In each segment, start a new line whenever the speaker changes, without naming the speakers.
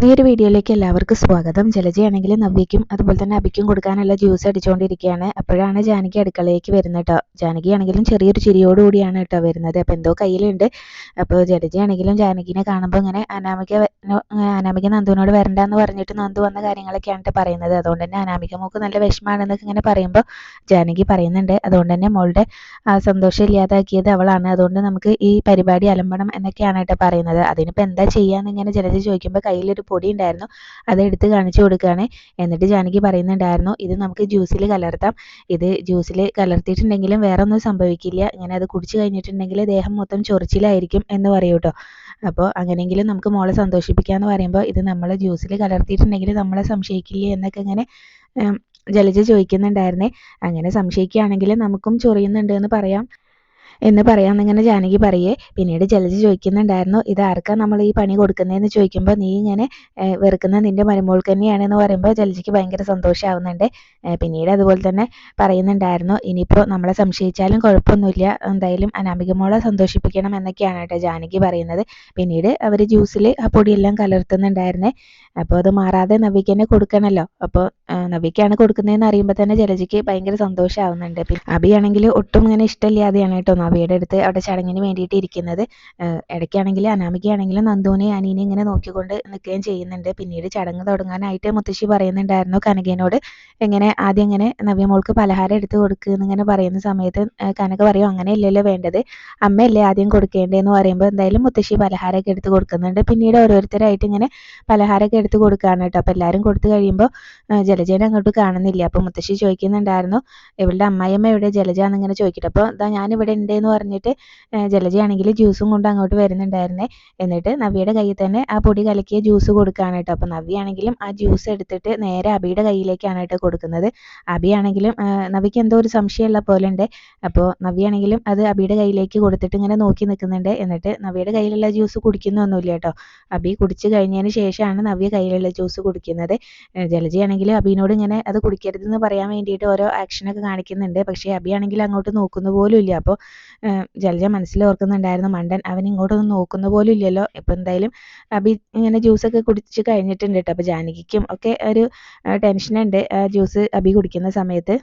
പുതിയൊരു വീഡിയോയിലേക്ക് എല്ലാവർക്കും സ്വാഗതം. ജലജയാണെങ്കിൽ നവ്യയ്ക്കും അതുപോലെ തന്നെ അബിക്കും കൊടുക്കാനുള്ള ജ്യൂസ് അടിച്ചുകൊണ്ടിരിക്കുകയാണ് അപ്പോഴാണ് ജാനകി അടുക്കളയിലേക്ക് വരുന്നത് കേട്ടോ ജാനകി ആണെങ്കിലും ചെറിയൊരു ചിരിയോടുകൂടിയാണ് കേട്ടോ വരുന്നത്. അപ്പോൾ എന്തോ കയ്യിലുണ്ട്. അപ്പോൾ ജലജയാണെങ്കിലും ജാനകിനെ കാണുമ്പോൾ ഇങ്ങനെ അനാമിക അനാമിക നന്ദുവിനോട് വരണ്ടെന്ന് പറഞ്ഞിട്ട് നന്ദു വന്ന കാര്യങ്ങളൊക്കെയാണ് പറയുന്നത്. അതുകൊണ്ട് തന്നെ അനാമിക മോക്ക് നല്ല വിഷമാണെന്നൊക്കെ ഇങ്ങനെ പറയുമ്പോൾ ജാനകി പറയുന്നുണ്ട്. അതുകൊണ്ട് തന്നെ മോളുടെ സന്തോഷം ഇല്ലാതാക്കിയത് അവളാണ്. അതുകൊണ്ട് നമുക്ക് ഈ പരിപാടി അലമ്പണം എന്നൊക്കെയാണ് കേട്ടോ പറയുന്നത്. അതിനിപ്പോൾ എന്താ ചെയ്യാന്ന് ഇങ്ങനെ ജലജ ചോദിക്കുമ്പോൾ കയ്യിലൊരു പൊടി ഉണ്ടായിരുന്നു അത് എടുത്ത് കാണിച്ചു കൊടുക്കുകയാണ്. എന്നിട്ട് ജാനകി പറയുന്നുണ്ടായിരുന്നു ഇത് നമുക്ക് ജ്യൂസിൽ കലർത്താം. ഇത് ജ്യൂസിൽ കലർത്തിയിട്ടുണ്ടെങ്കിലും വേറെ ഒന്നും സംഭവിക്കില്ല. ഇങ്ങനെ അത് കുടിച്ചു കഴിഞ്ഞിട്ടുണ്ടെങ്കിൽ ദേഹം മൊത്തം ചൊറിച്ചിലായിരിക്കും എന്ന് പറയൂ കേട്ടോ അപ്പോൾ അങ്ങനെയെങ്കിലും നമുക്ക് മോളെ സന്തോഷിപ്പിക്കാന്ന് പറയുമ്പോൾ ഇത് നമ്മൾ ജ്യൂസിൽ കലർത്തിയിട്ടുണ്ടെങ്കിൽ നമ്മളെ സംശയിക്കില്ലേ എന്നൊക്കെ ഇങ്ങനെ ജലജ ചോദിക്കുന്നുണ്ടായിരുന്നേ. അങ്ങനെ സംശയിക്കുകയാണെങ്കിൽ നമുക്കും ചൊറിയുന്നുണ്ട് എന്ന് പറയാം. എന്ന് പറയാമെന്നിങ്ങനെ ജാനകി പറയേ. പിന്നീട് ജലജ ചോദിക്കുന്നുണ്ടായിരുന്നു ഇത് ആർക്കാ നമ്മൾ ഈ പണി കൊടുക്കുന്നതെന്ന്? ചോദിക്കുമ്പോൾ നീ ഇങ്ങനെ വെറുക്കുന്ന നിന്റെ മരുമോൾക്ക് തന്നെയാണെന്ന് പറയുമ്പോൾ ജലജിക്ക് ഭയങ്കര സന്തോഷമാവുന്നുണ്ട് പിന്നീട് അതുപോലെ തന്നെ പറയുന്നുണ്ടായിരുന്നു ഇനിയിപ്പോൾ നമ്മളെ സംശയിച്ചാലും കുഴപ്പമൊന്നുമില്ല. എന്തായാലും അനാമിക മോളെ സന്തോഷിപ്പിക്കണം എന്നൊക്കെയാണ് കേട്ടോ ജാനകി പറയുന്നത്. പിന്നീട് അവർ ജ്യൂസിൽ ആ പൊടിയെല്ലാം കലർത്തുന്നുണ്ടായിരുന്നേ. അപ്പോൾ അത് മാറാതെ നവിക്ക് തന്നെ കൊടുക്കണമല്ലോ അപ്പോൾ നവിക്കാണ് കൊടുക്കുന്നതെന്ന് അറിയുമ്പോൾ തന്നെ ജലജയ്ക്ക് ഭയങ്കര സന്തോഷമാവുന്നുണ്ട് അബിയാണെങ്കിൽ ഒട്ടും ഇങ്ങനെ ഇഷ്ടമില്ലാതെയാണ് കേട്ടോ നവിയുടെ അടുത്ത് അവിടെ ചടങ്ങിന് വേണ്ടിയിട്ട് ഇരിക്കുന്നത്. ഇടയ്ക്കാണെങ്കിൽ അനാമികയാണെങ്കിലും നന്ദുവിനെ അനീനെ ഇങ്ങനെ നോക്കിക്കൊണ്ട് നിൽക്കുകയും ചെയ്യുന്നുണ്ട്. പിന്നീട് ചടങ്ങ് തുടങ്ങാനായിട്ട് മുത്തശ്ശി പറയുന്നുണ്ടായിരുന്നു കനകേനോട്. എങ്ങനെ ആദ്യം ഇങ്ങനെ നവ്യ മോൾക്ക് പലഹാരം എടുത്ത് കൊടുക്കുക എന്നിങ്ങനെ പറയുന്ന സമയത്ത് കനക പറയും അങ്ങനെ ഇല്ലല്ലോ വേണ്ടത്. അമ്മയല്ലേ ആദ്യം കൊടുക്കേണ്ടതെന്ന് പറയുമ്പോൾ എന്തായാലും മുത്തശ്ശി പലഹാരമൊക്കെ എടുത്ത് കൊടുക്കുന്നുണ്ട്. പിന്നീട് ഓരോരുത്തരായിട്ട് ഇങ്ങനെ പലഹാരമൊക്കെ എടുത്ത് കൊടുക്കുകയാണ് കേട്ടോ. അപ്പോൾ എല്ലാവരും കൊടുത്തു കഴിയുമ്പോൾ ജലജേനെ അങ്ങോട്ട് കാണുന്നില്ല. അപ്പോൾ മുത്തശ്ശി ചോദിക്കുന്നുണ്ടായിരുന്നു ഇവളുടെ അമ്മായിയമ്മ എവിടെ? ജലജ എന്നിങ്ങനെ ചോദിക്കട്ടെ. അപ്പോൾ ഇതാ ഇവിടെ ഉണ്ട് എന്ന് പറഞ്ഞിട്ട് ആണെങ്കിൽ ജലജയാണെങ്കിൽ ജ്യൂസും കൊണ്ട് അങ്ങോട്ട് വരുന്നുണ്ടായിരുന്നേ. എന്നിട്ട് നവ്യയുടെ കയ്യിൽ തന്നെ ആ പൊടി കലക്കിയ ജ്യൂസ് കൊടുക്കുകയാണ് കേട്ടോ. അപ്പോൾ നവ്യാണെങ്കിലും ആ ജ്യൂസ് എടുത്തിട്ട് നേരെ അബിയുടെ കയ്യിലേക്കാണ് കേട്ടോ കൊടുക്കുന്നത്. അബിയാണെങ്കിലും നവിക്ക് എന്തോ ഒരു സംശയമുള്ള പോലെ ഉണ്ട്. അപ്പോൾ നവ്യാണെങ്കിലും അത് അബിയുടെ കയ്യിലേക്ക് കൊടുത്തിട്ട് ഇങ്ങനെ നോക്കി നിൽക്കുന്നുണ്ട്. എന്നിട്ട് നവ്യയുടെ കയ്യിലുള്ള ജ്യൂസ് കുടിക്കുന്നൊന്നുമില്ല കേട്ടോ. അബി കുടിച്ച് കഴിഞ്ഞതിന് ശേഷമാണ് നവ്യ കയ്യിലുള്ള ജ്യൂസ് കുടിക്കുന്നത്. ജലജയാണെങ്കിൽ അബിനോട് ഇങ്ങനെ അത് കുടിക്കരുതെന്ന് പറയാൻ വേണ്ടിയിട്ട് ഓരോ ആക്ഷനൊക്കെ കാണിക്കുന്നുണ്ട്. പക്ഷേ അബിയാണെങ്കിൽ അങ്ങോട്ട് നോക്കുന്ന പോലും ഇല്ല. അപ്പോൾ ജലജ മനസ്സിൽ ഓർക്കുന്നുണ്ടായിരുന്നു മണ്ടൻ അവൻ ഇങ്ങോട്ടൊന്നും നോക്കുന്ന പോലും ഇല്ലല്ലോ. ഇപ്പം എന്തായാലും അബി ഇങ്ങനെ ജ്യൂസൊക്കെ കുടിച്ച് കഴിഞ്ഞിട്ടുണ്ട് കേട്ടോ. അപ്പോൾ ജാനകിക്കും ഒക്കെ ഒരു ടെൻഷനുണ്ട് ജ്യൂസ് അബി കുടിക്കുന്ന സമയത്ത്.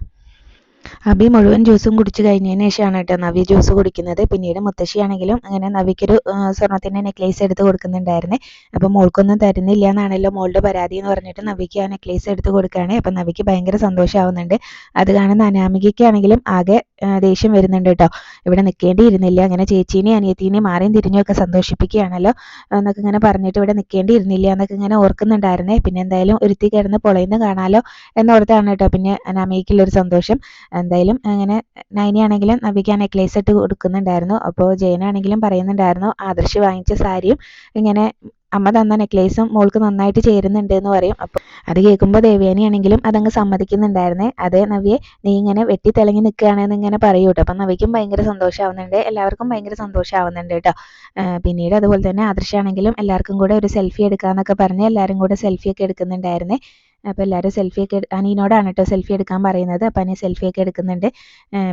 അബി മുഴുവൻ ജ്യൂസും കുടിച്ചു കഴിഞ്ഞതിന് ശേഷമാണ് കേട്ടോ നവ്യ ജ്യൂസ് കുടിക്കുന്നത്. പിന്നീട് മുത്തശ്ശിയാണെങ്കിലും അങ്ങനെ നവ്യക്കൊരു സ്വർണത്തിന്റെ നെക്ലേസ് എടുത്ത് കൊടുക്കുന്നുണ്ടായിരുന്നേ. അപ്പോൾ മോൾക്കൊന്നും തരുന്നില്ല എന്നാണല്ലോ മോളുടെ പരാതി എന്ന് പറഞ്ഞിട്ട് നവ്യക്ക് ആ നെക്ലേസ് എടുത്ത് കൊടുക്കുകയാണ്. അപ്പം നവ്യക്ക് ഭയങ്കര സന്തോഷമാവുന്നുണ്ട്. അത് കാണുന്ന അനാമികയ്ക്കാണെങ്കിലും ആകെ ദേഷ്യം വരുന്നുണ്ട് കേട്ടോ. ഇവിടെ നിൽക്കേണ്ടിയിരുന്നില്ല അങ്ങനെ ചേച്ചീനെയും അനിയത്തിനെയും മാറിയും തിരിഞ്ഞൊക്കെ സന്തോഷിപ്പിക്കുകയാണല്ലോ. എന്നൊക്കെ ഇങ്ങനെ പറഞ്ഞിട്ട് ഇവിടെ നിൽക്കേണ്ടിയിരുന്നില്ല എന്നൊക്കെ ഇങ്ങനെ ഓർക്കുന്നുണ്ടായിരുന്നേ. പിന്നെ എന്തായാലും ഒരുത്തി കിടന്ന് പൊളയുന്ന കാണാലോ എന്നോർത്താണ് കേട്ടോ. പിന്നെ അനാമികയ്ക്കുള്ളൊരു സന്തോഷം. എന്തായാലും അങ്ങനെ നൈനയാണെങ്കിലും നബിക്ക് ആ നെക്ലേസ് ഇട്ട് കൊടുക്കുന്നുണ്ടായിരുന്നു. അപ്പോൾ ജയനാണെങ്കിലും പറയുന്നുണ്ടായിരുന്നു ആദർശ് വാങ്ങിച്ച സാരിയും ഇങ്ങനെ അമ്മ തന്ന നെക്ലേസും മോൾക്ക് നന്നായിട്ട് ചേരുന്നുണ്ട് എന്ന് പറയും. അപ്പോൾ അത് കേൾക്കുമ്പോൾ ദേവ്യാനിയാണെങ്കിലും അതങ്ങ് സമ്മതിക്കുന്നുണ്ടായിരുന്നേ. അതേ നവിയെ നീ ഇങ്ങനെ വെട്ടി തിളങ്ങി നിൽക്കുകയാണെന്ന് ഇങ്ങനെ പറയൂ കേട്ടോ അപ്പം നവിക്കും ഭയങ്കര സന്തോഷമാവുന്നുണ്ട് എല്ലാവർക്കും ഭയങ്കര സന്തോഷമാവുന്നുണ്ട് കേട്ടോ പിന്നീട് അതുപോലെ തന്നെ ആദർശാണെങ്കിലും എല്ലാവർക്കും കൂടെ ഒരു സെൽഫി എടുക്കാന്നൊക്കെ പറഞ്ഞ് എല്ലാവരും കൂടെ സെൽഫി ഒക്കെ എടുക്കുന്നുണ്ടായിരുന്നേ. അപ്പോൾ എല്ലാവരും സെൽഫി ഒക്കെ എടു- അനീനോടാണ് കേട്ടോ സെൽഫി എടുക്കാൻ പറയുന്നത്. അപ്പോൾ അനിയൻ സെൽഫി ഒക്കെ എടുക്കുന്നുണ്ട്.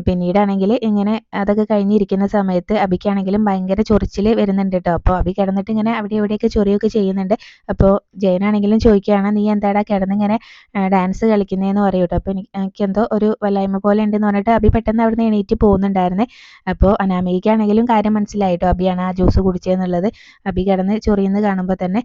പിന്നീടാണെങ്കിൽ ഇങ്ങനെ അതൊക്കെ കഴിഞ്ഞിരിക്കുന്ന സമയത്ത് അബിക്കാണെങ്കിലും ഭയങ്കര ചൊറിച്ചിൽ വരുന്നുണ്ട് കേട്ടോ അപ്പോൾ അബി കിടന്നിട്ട് ഇങ്ങനെ അവിടെ ഇവിടെയൊക്കെ ചൊറിയൊക്കെ ചെയ്യുന്നുണ്ട്. അപ്പോൾ ജയനാണെങ്കിലും ചോദിക്കുകയാണ് നീ എന്താടാ കിടന്നിങ്ങനെ ഡാൻസ് കളിക്കുന്നതെന്ന് പറയും കേട്ടോ അപ്പോൾ എനിക്ക് എനിക്കെന്തോ ഒരു വല്ലായ്മ പോലെ ഉണ്ടെന്ന് പറഞ്ഞിട്ട് അബി പെട്ടെന്ന് അവിടെ നിന്ന് എണീറ്റ് പോകുന്നുണ്ടായിരുന്നേ. അപ്പോൾ അനാമികയ്ക്കാണെങ്കിലും കാര്യം മനസ്സിലായി കേട്ടോ അബിയാണ് ആ ജ്യൂസ് കുടിച്ചതെന്നുള്ളത് അബി കിടന്ന് ചൊറിയുന്നത് കാണുമ്പോൾ തന്നെ.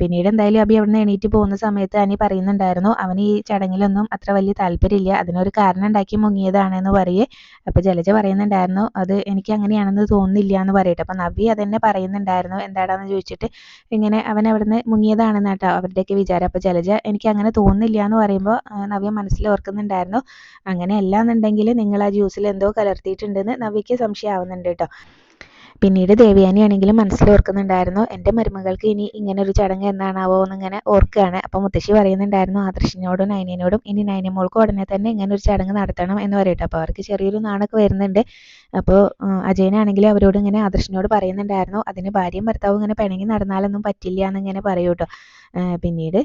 പിന്നീട് എന്തായാലും അബി അവിടെ നിന്ന് എണീറ്റ് പോകുന്ന സമയത്ത് അനി പറയുന്നുണ്ടായിരുന്നു. അവന് ഈ ചടങ്ങിലൊന്നും അത്ര വലിയ താല്പര്യമില്ല. അതിനൊരു കാരണം ഉണ്ടാക്കി മുങ്ങിയതാണെന്ന് പറയേ. അപ്പോൾ ജലജ പറയുന്നുണ്ടായിരുന്നു അത് എനിക്ക് അങ്ങനെയാണെന്ന് തോന്നുന്നില്ല എന്ന് പറയട്ടെ. അപ്പോൾ നവ്യ അതന്നെ പറയുന്നുണ്ടായിരുന്നു എന്താടാന്ന് ചോദിച്ചിട്ട്? ഇങ്ങനെ അവൻ അവിടുന്ന് മുങ്ങിയതാണെന്ന് കേട്ടോ അവരുടെയൊക്കെ വിചാരം. അപ്പോൾ ജലജ എനിക്ക് അങ്ങനെ തോന്നുന്നില്ല എന്ന് പറയുമ്പോൾ നവ്യ മനസ്സിൽ ഓർക്കുന്നുണ്ടായിരുന്നു അങ്ങനെയല്ല എന്നുണ്ടെങ്കിൽ നിങ്ങൾ ആ ജ്യൂസിൽ എന്തോ കലർത്തിയിട്ടുണ്ടെന്ന് നവ്യയ്ക്ക് സംശയമാവുന്നുണ്ട് കേട്ടോ. പിന്നീട് ദേവയാനി ആണെങ്കിലും മനസ്സിൽ ഓർക്കുന്നുണ്ടായിരുന്നു എന്റെ മരുമകൾക്ക് ഇനി ഇങ്ങനെ ഒരു ചടങ്ങ് എന്നാണാവോ എന്നിങ്ങനെ ഓർക്കുകയാണ് അപ്പോൾ മുത്തശ്ശി പറയുന്നുണ്ടായിരുന്നു ആദർശിനോടും നൈനിനോടും ഇനി നൈനിമോൾക്കും ഉടനെ തന്നെ ഇങ്ങനെ ഒരു ചടങ്ങ് നടത്തണം എന്ന് പറയട്ടെ. അപ്പോൾ അവർക്ക് ചെറിയൊരു നാണൊക്കെ വരുന്നുണ്ട്. അപ്പോൾ അജയനാണെങ്കിലും അവരോട് ഇങ്ങനെ ആദർശിനോട് പറയുന്നുണ്ടായിരുന്നു അതിന് ഭാര്യയും ഭർത്താവും ഇങ്ങനെ പിണങ്ങി നടന്നാലൊന്നും പറ്റില്ല എന്നിങ്ങനെ പറയൂ കേട്ടോ പിന്നീട്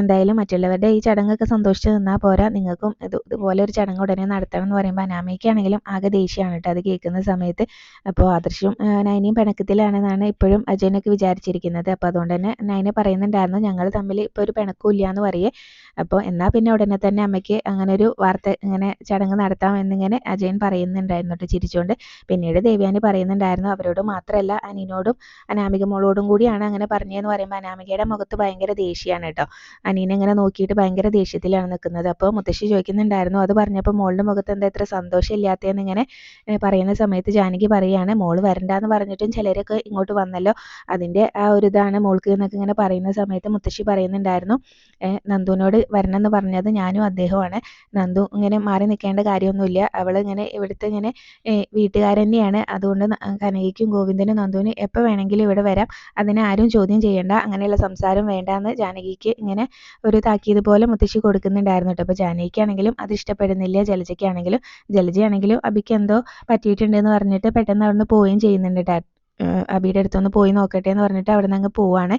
എന്തായാലും മറ്റുള്ളവരുടെ ഈ ചടങ്ങൊക്കെ സന്തോഷിച്ച് നിന്നാൽ പോരാ. നിങ്ങൾക്കും ഇത് ഇതുപോലെ ഒരു ചടങ്ങ് ഉടനെ നടത്തണം എന്ന് പറയുമ്പോൾ അനാമയ്ക്കാണെങ്കിലും ആകെ ദേഷ്യമാണ് കേട്ടോ അത് കേൾക്കുന്ന സമയത്ത്. അപ്പോൾ ആദർശും നൈനയും പിണക്കത്തിലാണെന്നാണ് ഇപ്പോഴും അജയനൊക്കെ വിചാരിച്ചിരിക്കുന്നത്. അപ്പോൾ അതുകൊണ്ട് തന്നെ നൈന പറയുന്നുണ്ടായിരുന്നു ഞങ്ങൾ തമ്മിൽ ഇപ്പോൾ ഒരു പിണക്കും ഇല്ല എന്ന് പറയേ. അപ്പോൾ എന്നാൽ പിന്നെ ഉടനെ തന്നെ അമ്മയ്ക്ക് അങ്ങനെ ഒരു വാർത്ത ഇങ്ങനെ ചടങ്ങ് നടത്താം എന്നിങ്ങനെ അജയൻ പറയുന്നുണ്ടായിരുന്നു കേട്ടോ ചിരിച്ചുകൊണ്ട് പിന്നീട് ദേവ്യാനി പറയുന്നുണ്ടായിരുന്നു അവരോട് മാത്രമല്ല അനീനോടും അനാമിക മോളോടും കൂടിയാണ് അങ്ങനെ പറഞ്ഞതെന്ന് പറയുമ്പോൾ അനാമികയുടെ മുഖത്ത് ഭയങ്കര ദേഷ്യമാണ് കേട്ടോ. അനീനെ ഇങ്ങനെ നോക്കിയിട്ട് ഭയങ്കര ദേഷ്യത്തിലാണ് നിൽക്കുന്നത് അപ്പോൾ മുത്തശ്ശി ചോദിക്കുന്നുണ്ടായിരുന്നു അത് പറഞ്ഞപ്പോൾ മോളുടെ മുഖത്ത് എന്താ ഇത്ര സന്തോഷമില്ലാത്തതെന്ന്? ഇങ്ങനെ പറയുന്ന സമയത്ത് ജാനകി പറയുകയാണ് മോൾ വരണ്ടാന്ന് പറഞ്ഞിട്ടും ചിലരൊക്കെ ഇങ്ങോട്ട് വന്നല്ലോ. അതിന്റെ ആ ഒരു ഇതാണ് മോൾക്ക് എന്നൊക്കെ ഇങ്ങനെ പറയുന്ന സമയത്ത് മുത്തശ്ശി പറയുന്നുണ്ടായിരുന്നു. നന്ദുവിനോട് വരണം എന്ന് പറഞ്ഞത് ഞാനും അദ്ദേഹമാണ് നന്ദു ഇങ്ങനെ മാറി നിൽക്കേണ്ട കാര്യമൊന്നുമില്ല. അവൾ ഇങ്ങനെ ഇവിടുത്തെ ഇങ്ങനെ തന്നെയാണ് അതുകൊണ്ട് കനകയ്ക്കും ഗോവിന്ദനും നന്ദുവിനും എപ്പോൾ വേണമെങ്കിലും ഇവിടെ വരാം. അതിനെ ആരും ചോദ്യം ചെയ്യേണ്ട. അങ്ങനെയുള്ള സംസാരം വേണ്ട എന്ന് ജാനകിക്ക് ഇങ്ങനെ ഒരു താക്കീത് പോലെ മുത്തശ്ശി കൊടുക്കുന്നുണ്ടായിരുന്നു കേട്ടോ. അപ്പോൾ ജാനകിക്കാണെങ്കിലും അത് ഇഷ്ടപ്പെടുന്നില്ല. ജലജയ്ക്കാണെങ്കിലും ജലജയാണെങ്കിലും അബിക്ക് എന്തോ പറ്റിയിട്ടുണ്ടെന്ന് പറഞ്ഞിട്ട് പെട്ടെന്ന് അവിടുന്ന് പോവുകയും ചെയ്യുന്നുണ്ട് ട്ടാ ഏഹ് അബിയുടെ അടുത്തൊന്ന് പോയി നോക്കട്ടെ എന്ന് പറഞ്ഞിട്ട് അവിടെ നിന്ന് അങ്ങ് പോവാണ്.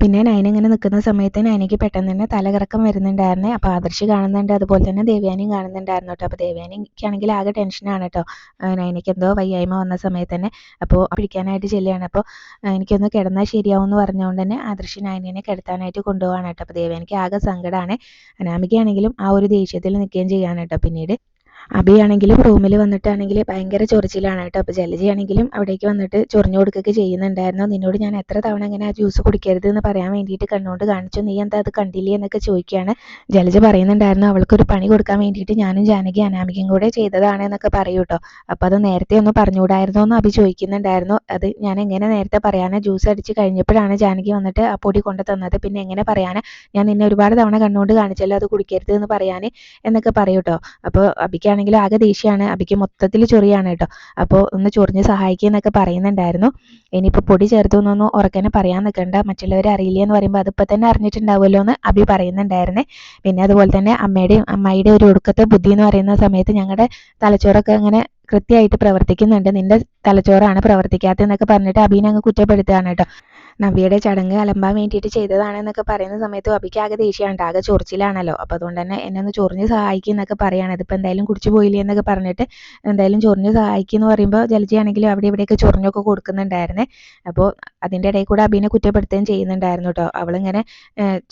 പിന്നെ നൈന ഇങ്ങനെ നിൽക്കുന്ന സമയത്ത് നൈനയ്ക്ക് പെട്ടെന്ന് തന്നെ തലകറക്കം വരുന്നുണ്ടായിരുന്നു. അപ്പോൾ ആദർശി കാണുന്നുണ്ട്. അതുപോലെ തന്നെ ദേവ്യാനിയും കാണുന്നുണ്ടായിരുന്നു കേട്ടോ. അപ്പോൾ ദേവ്യാനിക്കാണെങ്കിൽ ആകെ ടെൻഷനാണ് കേട്ടോ. നൈനയ്ക്ക് എന്തോ വയ്യായ്മ വന്ന സമയത്ത് തന്നെ. അപ്പോൾ പിടിക്കാനായിട്ട് ചെല്ലുകയാണ്. അപ്പോൾ എനിക്കൊന്ന് കിടന്നാൽ ശരിയാവും എന്ന് പറഞ്ഞുകൊണ്ട് തന്നെ ആദർശി നൈനയെ കിടത്താനായിട്ട് കൊണ്ടുപോകാണ് കേട്ടോ. അപ്പോൾ ദേവ്യാനിക്ക് ആകെ സങ്കടമാണ് അനാമികയാണെങ്കിലും ആ ഒരു ദേഷ്യത്തിൽ നിൽക്കുകയും ചെയ്യാണ് കേട്ടോ പിന്നീട്. അബിയാണെങ്കിലും റൂമിൽ വന്നിട്ടാണെങ്കിൽ ഭയങ്കര ചൊറിച്ചിലാണ് കേട്ടോ. അപ്പോൾ ജലജയാണെങ്കിലും അവിടേക്ക് വന്നിട്ട് ചൊറിഞ്ഞു കൊടുക്കുകയൊക്കെ ചെയ്യുന്നുണ്ടായിരുന്നു. നിന്നോട് ഞാൻ എത്ര തവണ ഇങ്ങനെ ആ ജ്യൂസ് കുടിക്കരുത് എന്ന് പറയാൻ വേണ്ടിയിട്ട് കണ്ണുകൊണ്ട് കാണിച്ചു. നീ എന്താ അത് കണ്ടില്ലേ എന്നൊക്കെ ചോദിക്കുകയാണ്. ജലജ പറയുന്നുണ്ടായിരുന്നു അവൾക്കൊരു പണി കൊടുക്കാൻ വേണ്ടിയിട്ട് ഞാനും ജാനകി അനാമികയും കൂടെ ചെയ്തതാണ് എന്നൊക്കെ പറയൂ കേട്ടോ. അപ്പോൾ അത് നേരത്തെ ഒന്ന് പറഞ്ഞുകൂടായിരുന്നോ എന്ന് അഭി ചോദിക്കുന്നുണ്ടായിരുന്നു. അത് ഞാൻ എങ്ങനെ നേരത്തെ പറയാനാ? ജ്യൂസ് അടിച്ച് കഴിഞ്ഞപ്പോഴാണ് ജാനകി വന്നിട്ട് ആ പൊടി കൊണ്ടു തന്നത്. പിന്നെ എങ്ങനെ പറയാനാ? ഞാൻ നിന്നെ ഒരുപാട് തവണ കണ്ണുകൊണ്ട് കാണിച്ചല്ലോ അത് കുടിക്കരുത് എന്ന് പറയാൻ എന്നൊക്കെ പറയൂ കേട്ടോ. അപ്പോൾ അബിക്കാണെങ്കിലും ആകെ ദേഷ്യമാണ് അബിക്ക് മൊത്തത്തിൽ ചൊറിയാണ് കേട്ടോ. അപ്പോൾ ഒന്ന് ചൊറിഞ്ഞ് സഹായിക്കുന്നൊക്കെ പറയുന്നുണ്ടായിരുന്നു. ഇനിയിപ്പോൾ പൊടി ചേർത്തു എന്നൊന്നും ഉറക്കനെ പറയാൻ നിൽക്കണ്ട മറ്റുള്ളവർ അറിയില്ല എന്ന് പറയുമ്പോൾ അതിപ്പോൾ തന്നെ അറിഞ്ഞിട്ടുണ്ടാവുമല്ലോ എന്ന് അബി പറയുന്നുണ്ടായിരുന്നേ. പിന്നെ അതുപോലെ തന്നെ അമ്മയുടെയും അമ്മയുടെ ഒരു ഒടുക്കത്തെ ബുദ്ധി എന്ന് പറയുന്ന സമയത്ത് ഞങ്ങളുടെ തലച്ചോറൊക്കെ ഇങ്ങനെ കൃത്യമായിട്ട് പ്രവർത്തിക്കുന്നുണ്ട്. നിന്റെ തലച്ചോറാണ് പ്രവർത്തിക്കാത്തതെന്നൊക്കെ പറഞ്ഞിട്ട് അബീനെ അങ്ങ് കുറ്റപ്പെടുത്തുകയാണ് കേട്ടോ. നവ്യയുടെ ചടങ്ങ് അലമ്പാൻ വേണ്ടിയിട്ട് ചെയ്തതാണെന്നൊക്കെ പറയുന്ന സമയത്ത് അബിക്ക് ആകെ ദേഷ്യമാണ് ആകെ ചൊറിച്ചിലാണല്ലോ. അപ്പോൾ അതുകൊണ്ട് തന്നെ എന്നെ ഒന്ന് ചൊറിഞ്ഞ് സഹായിക്കും എന്നൊക്കെ പറയാണ്. ഇതിപ്പോൾ എന്തായാലും കുടിച്ചു പോയില്ലേ എന്നൊക്കെ പറഞ്ഞിട്ട് എന്തായാലും ചൊറിഞ്ഞ് സഹായിക്കും എന്ന് പറയുമ്പോൾ ജലജയാണെങ്കിലും അവിടെ ഇവിടെയൊക്കെ ചൊറിഞ്ഞൊക്കെ കൊടുക്കുന്നുണ്ടായിരുന്നേ. അപ്പോൾ അതിന്റെ ഇടയിൽ കൂടെ അബീനെ കുറ്റപ്പെടുത്തുകയും ചെയ്യുന്നുണ്ടായിരുന്നു കേട്ടോ അവളിങ്ങനെ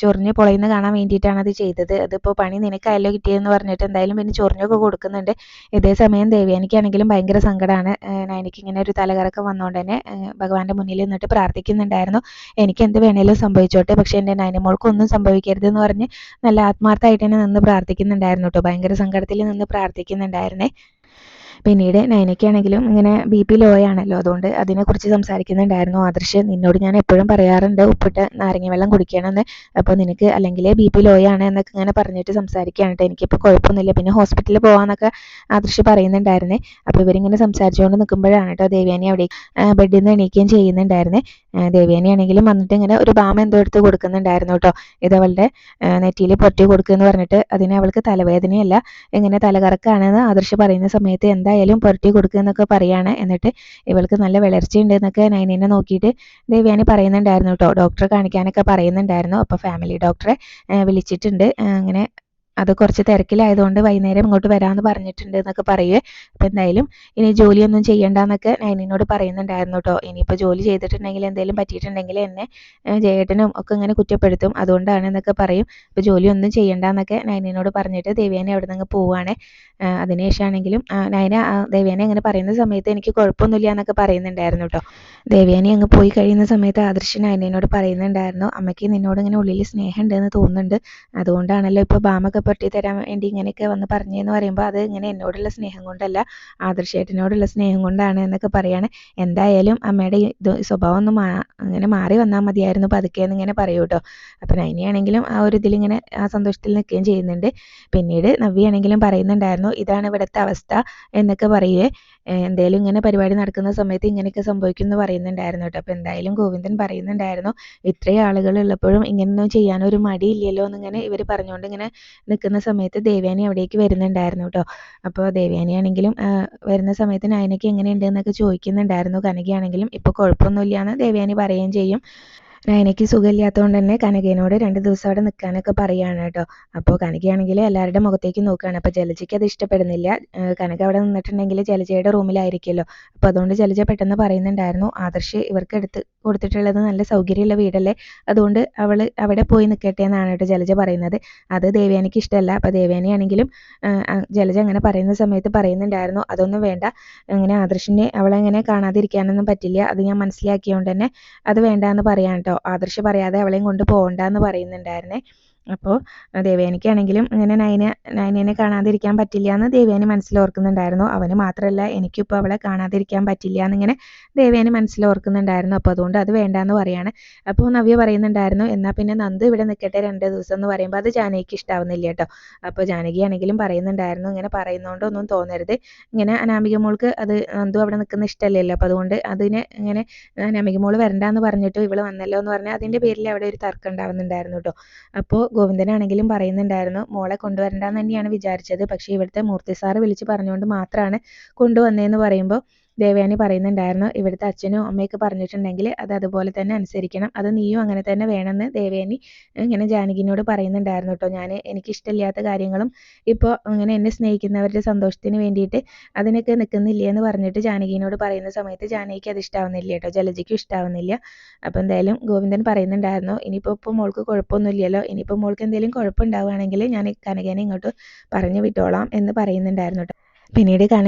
ചൊറിഞ്ഞ് പൊളയുന്ന കാണാൻ വേണ്ടിയിട്ടാണ് അത് ചെയ്തത്. അതിപ്പോൾ പണി നിനക്കായല്ലോ കിട്ടിയെന്ന് പറഞ്ഞിട്ട് എന്തായാലും പിന്നെ ചൊറിഞ്ഞൊക്കെ കൊടുക്കുന്നുണ്ട്. ഇതേ സമയം ദേവ്യാനിക്കാണെങ്കിലും ഭയങ്കര സങ്കടമാണ് നയനിക്ക് ഇങ്ങനെ ഒരു തലകറക്കം വന്നുകൊണ്ട് തന്നെ ഭഗവാന്റെ മുന്നിൽ നിന്നിട്ട് പ്രാർത്ഥിക്കുന്നുണ്ടായിരുന്നു. എനിക്ക് എന്ത് വേണേലും സംഭവിച്ചോട്ടെ പക്ഷെ എന്റെ നൈനമോൾക്ക് ഒന്നും സംഭവിക്കരുത് എന്ന് പറഞ്ഞ് നല്ല ആത്മാർത്ഥമായിട്ട് തന്നെ നിന്ന് പ്രാർത്ഥിക്കുന്നുണ്ടായിരുന്നു കേട്ടോ ഭയങ്കര സങ്കടത്തിൽ നിന്ന് പ്രാർത്ഥിക്കുന്നുണ്ടായിരുന്നേ. പിന്നീട് നൈനയ്ക്കാണെങ്കിലും ഇങ്ങനെ ബി പി ലോ ആണല്ലോ അതുകൊണ്ട് അതിനെക്കുറിച്ച് സംസാരിക്കുന്നുണ്ടായിരുന്നു. ആദർശ് നിന്നോട് ഞാൻ എപ്പോഴും പറയാറുണ്ട് ഉപ്പിട്ട് നാരങ്ങ വെള്ളം കുടിക്കണമെന്ന്. അപ്പോൾ നിനക്ക് അല്ലെങ്കിൽ ബി പി ലോ ആണ് എന്നൊക്കെ ഇങ്ങനെ പറഞ്ഞിട്ട് സംസാരിക്കുകയാണ് കേട്ടോ എനിക്കിപ്പോൾ കുഴപ്പമൊന്നുമില്ല. പിന്നെ ഹോസ്പിറ്റലിൽ പോകാമെന്നൊക്കെ ആദർശ് പറയുന്നുണ്ടായിരുന്നേ. അപ്പോൾ ഇവരിങ്ങനെ സംസാരിച്ചുകൊണ്ട് നിൽക്കുമ്പോഴാണ് കേട്ടോ ദേവ്യാനി അവിടെ ബെഡിൽ നിന്ന് എണീക്കുകയും ചെയ്യുന്നുണ്ടായിരുന്നേ. ആ, ദേവയാനി ആണെങ്കിലും വന്നിട്ട് ഇങ്ങനെ ഒരു ബാം എന്തോ എടുത്ത് കൊടുക്കുന്നുണ്ടായിരുന്നു കേട്ടോ. ഇത് അവളുടെ നെറ്റിയിൽ പൊട്ടി കൊടുക്കുമെന്ന് പറഞ്ഞിട്ട് അതിന് അവൾക്ക് തലവേദനയല്ല ഇങ്ങനെ തലകറക്കാണെന്ന് ആദർശ് പറയുന്ന സമയത്ത് എന്തായാലും പുരട്ടി കൊടുക്കുക എന്നൊക്കെ പറയാണ്. എന്നിട്ട് ഇവൾക്ക് നല്ല വിളർച്ചയുണ്ട് എന്നൊക്കെ നൈനിനെ നോക്കിയിട്ട് ദേവയാനി പറയുന്നുണ്ടായിരുന്നു കേട്ടോ. ഡോക്ടറെ കാണിക്കാനൊക്കെ പറയുന്നുണ്ടായിരുന്നു. അപ്പോൾ ഫാമിലി ഡോക്ടറെ വിളിച്ചിട്ടുണ്ട്. അങ്ങനെ അത് കുറച്ച് തിരക്കിലായതുകൊണ്ട് വൈകുന്നേരം ഇങ്ങോട്ട് വരാമെന്ന് പറഞ്ഞിട്ടുണ്ട് എന്നൊക്കെ പറയുക അപ്പം എന്തായാലും ഇനി ജോലിയൊന്നും ചെയ്യണ്ടെന്നൊക്കെ നൈനിനോട് പറയുന്നുണ്ടായിരുന്നു കേട്ടോ ഇനിയിപ്പോൾ ജോലി ചെയ്തിട്ടുണ്ടെങ്കിൽ എന്തെങ്കിലും പറ്റിയിട്ടുണ്ടെങ്കിൽ എന്നെ ജയേട്ടനും ഒക്കെ ഇങ്ങനെ കുറ്റപ്പെടുത്തും. അതുകൊണ്ടാണ് എന്നൊക്കെ പറയും. അപ്പോൾ ജോലിയൊന്നും ചെയ്യണ്ടെന്നൊക്കെ നൈനിനോട് പറഞ്ഞിട്ട് ദേവ്യാനെ അവിടെ നിന്ന് പോവുകയാണ് അതിനുശേഷമാണെങ്കിലും നൈന ദേവ്യാനെ അങ്ങനെ പറയുന്ന സമയത്ത് എനിക്ക് കുഴപ്പമൊന്നുമില്ല എന്നൊക്കെ പറയുന്നുണ്ടായിരുന്നു കേട്ടോ ദേവ്യാനി അങ്ങ് പോയി കഴിയുന്ന സമയത്ത് ആദർശൻ നയനയോട് പറയുന്നുണ്ടായിരുന്നു അമ്മയ്ക്ക് നിന്നോട് ഇങ്ങനെ ഉള്ളിൽ സ്നേഹം ഉണ്ടെന്ന് തോന്നുന്നുണ്ട്. അതുകൊണ്ടാണല്ലോ ഇപ്പോൾ ബാമൊക്കെ പൊട്ടി തരാൻ വേണ്ടി ഇങ്ങനെയൊക്കെ വന്ന് പറഞ്ഞതെന്ന് പറയുമ്പോൾ അത് ഇങ്ങനെ എന്നോടുള്ള സ്നേഹം കൊണ്ടല്ല ആദർശേട്ടനോടുള്ള സ്നേഹം കൊണ്ടാണ് എന്നൊക്കെ പറയാണ്. എന്തായാലും അമ്മയുടെ ഇത് സ്വഭാവം ഒന്ന് മാ അങ്ങനെ മാറി വന്നാൽ മതിയായിരുന്നു പതുക്കെ എന്ന് ഇങ്ങനെ പറയൂ കേട്ടോ അപ്പം നൈനിയാണെങ്കിലും ആ ഒരു ഇതിലിങ്ങനെ ആ സന്തോഷത്തിൽ നിൽക്കുകയും ചെയ്യുന്നുണ്ട്. പിന്നീട് നവ്യാണെങ്കിലും പറയുന്നുണ്ടായിരുന്നു ഇതാണ് ഇവിടുത്തെ അവസ്ഥ എന്നൊക്കെ പറയുവേ. ഏഹ് എന്തേലും ഇങ്ങനെ പരിപാടി നടക്കുന്ന സമയത്ത് ഇങ്ങനെയൊക്കെ സംഭവിക്കും എന്ന് പറയുന്നുണ്ടായിരുന്നു കേട്ടോ. അപ്പോൾ എന്തായാലും ഗോവിന്ദൻ പറയുന്നുണ്ടായിരുന്നു ഇത്രയും ആളുകൾ ഉള്ളപ്പോഴും ഇങ്ങനെയൊന്നും ചെയ്യാനൊരു മടിയില്ലല്ലോ എന്നിങ്ങനെ ഇവർ പറഞ്ഞുകൊണ്ട് ഇങ്ങനെ നിൽക്കുന്ന സമയത്ത് ദേവ്യാനി അവിടേക്ക് വരുന്നുണ്ടായിരുന്നു കേട്ടോ. അപ്പോൾ ദേവ്യാനി ആണെങ്കിലും വരുന്ന സമയത്ത് നയനയ്ക്ക് എങ്ങനെയുണ്ട് എന്നൊക്കെ ചോദിക്കുന്നുണ്ടായിരുന്നു. കനകയാണെങ്കിലും ഇപ്പോൾ കുഴപ്പമൊന്നുമില്ല എന്ന് ദേവ്യാനി പറയുകയും ചെയ്യും. നയനയ്ക്ക് സുഖമില്ലാത്തതുകൊണ്ട് തന്നെ കനകേനോട് രണ്ട് ദിവസം അവിടെ നിൽക്കാനൊക്കെ പറയുകയാണ് കേട്ടോ. അപ്പോൾ കനകയാണെങ്കിൽ എല്ലാവരുടെ മുഖത്തേക്ക് നോക്കുകയാണ്. അപ്പോൾ ജലജയ്ക്ക് അത് ഇഷ്ടപ്പെടുന്നില്ല. കനക അവിടെ നിന്നിട്ടുണ്ടെങ്കിൽ ജലജയുടെ റൂമിലായിരിക്കുമല്ലോ. അപ്പോൾ അതുകൊണ്ട് ജലജ പെട്ടെന്ന് പറയുന്നുണ്ടായിരുന്നു ആദർശ് ഇവർക്ക് എടുത്ത് കൊടുത്തിട്ടുള്ളത് നല്ല സൗകര്യമുള്ള വീടല്ലേ? അതുകൊണ്ട് അവൾ അവിടെ പോയി നിൽക്കട്ടെ എന്നാണ് കേട്ടോ ജലജ പറയുന്നത്. അത് ദേവ്യാനിക്ക് ഇഷ്ടമല്ല. അപ്പോൾ ദേവ്യാനിയാണെങ്കിലും ജലജ അങ്ങനെ പറയുന്ന സമയത്ത് പറയുന്നുണ്ടായിരുന്നു അതൊന്നും വേണ്ട. അങ്ങനെ ആദർശിനെ അവളെങ്ങനെ കാണാതിരിക്കാനൊന്നും പറ്റില്ല. അത് ഞാൻ മനസ്സിലാക്കിയതുകൊണ്ട് തന്നെ അത് വേണ്ട എന്ന് പറയാൻ കേട്ടോ ആദർശ് പറയാതെ അവളെയും കൊണ്ട് പോവണ്ടാന്ന് പറയുന്നുണ്ടായിരുന്നേ. അപ്പോൾ ദേവയാനിക്കാണെങ്കിലും ഇങ്ങനെ നയന നയനേനെ കാണാതിരിക്കാൻ പറ്റില്ല എന്ന് ദേവയാനി മനസ്സിലോർക്കുന്നുണ്ടായിരുന്നു. അവന് മാത്രമല്ല എനിക്കിപ്പോൾ അവളെ കാണാതിരിക്കാൻ പറ്റില്ല എന്നിങ്ങനെ ദേവയാനി മനസ്സിലോർക്കുന്നുണ്ടായിരുന്നു. അപ്പോൾ അതുകൊണ്ട് അത് വേണ്ടാന്ന് പറയാണ്. അപ്പോൾ നവ്യ പറയുന്നുണ്ടായിരുന്നു എന്നാൽ പിന്നെ നന്ദു ഇവിടെ നിൽക്കട്ടെ രണ്ട് ദിവസം എന്ന് പറയുമ്പോൾ അത് ജാനകിക്ക് ഇഷ്ടാവുന്നില്ല കേട്ടോ. അപ്പോൾ ജാനകി ആണെങ്കിലും പറയുന്നുണ്ടായിരുന്നു ഇങ്ങനെ പറയുന്നതുകൊണ്ടൊന്നും തോന്നരുത്. ഇങ്ങനെ അനാമിക മോൾക്ക് അത് നന്ദു അവിടെ നിൽക്കുന്ന ഇഷ്ടമല്ലല്ലോ അപ്പോൾ അതുകൊണ്ട് അതിനെ ഇങ്ങനെ അനാമിക മോൾ വരണ്ടാന്ന് പറഞ്ഞിട്ട് ഇവൾ വന്നല്ലോ എന്ന് പറഞ്ഞാൽ അതിന്റെ പേരിൽ അവിടെ ഒരു തർക്കം ഉണ്ടാവുന്നുണ്ടായിരുന്നു കേട്ടോ. അപ്പോൾ ഗോവിന്ദനാണെങ്കിലും പറയുന്നുണ്ടായിരുന്നു മോളെ കൊണ്ടുവരണ്ടെന്ന് തന്നെയാണ് വിചാരിച്ചത്. പക്ഷേ ഇവിടുത്തെ മൂർത്തി സാറ് വിളിച്ച് പറഞ്ഞുകൊണ്ട് മാത്രമാണ് കൊണ്ടുവന്നതെന്ന് പറയുമ്പോൾ ദേവയാനി പറയുന്നുണ്ടായിരുന്നു. ഇവിടുത്തെ അച്ഛനും അമ്മയൊക്കെ പറഞ്ഞിട്ടുണ്ടെങ്കിൽ അത് അതുപോലെ തന്നെ അനുസരിക്കണം. അത് നീയും അങ്ങനെ തന്നെ വേണമെന്ന് ദേവയാനി ഇങ്ങനെ ജാനകിനോട് പറയുന്നുണ്ടായിരുന്നു കേട്ടോ. ഞാൻ എനിക്കിഷ്ടമില്ലാത്ത കാര്യങ്ങളും ഇപ്പോൾ ഇങ്ങനെ എന്നെ സ്നേഹിക്കുന്നവരുടെ സന്തോഷത്തിന് വേണ്ടിയിട്ട് അതിനൊക്കെ നിൽക്കുന്നില്ല എന്ന് പറഞ്ഞിട്ട് ജാനകിനോട് പറയുന്ന സമയത്ത് ജാനകിക്ക് അത് ഇഷ്ടാവുന്നില്ല കേട്ടോ. ജലജിക്കും ഇഷ്ടാവുന്നില്ല. അപ്പോൾ എന്തായാലും ഗോവിന്ദൻ പറയുന്നുണ്ടായിരുന്നു ഇനിയിപ്പോൾ ഇപ്പോൾ മോൾക്ക് കുഴപ്പമൊന്നുമില്ലല്ലോ. ഇനിയിപ്പോൾ മോൾക്ക് എന്തെങ്കിലും കുഴപ്പമുണ്ടാവുകയാണെങ്കിൽ ഞാൻ കനകേനെ ഇങ്ങോട്ട് പറഞ്ഞു വിട്ടോളാം എന്ന് പറയുന്നുണ്ടായിരുന്നു കേട്ടോ. പിന്നീട്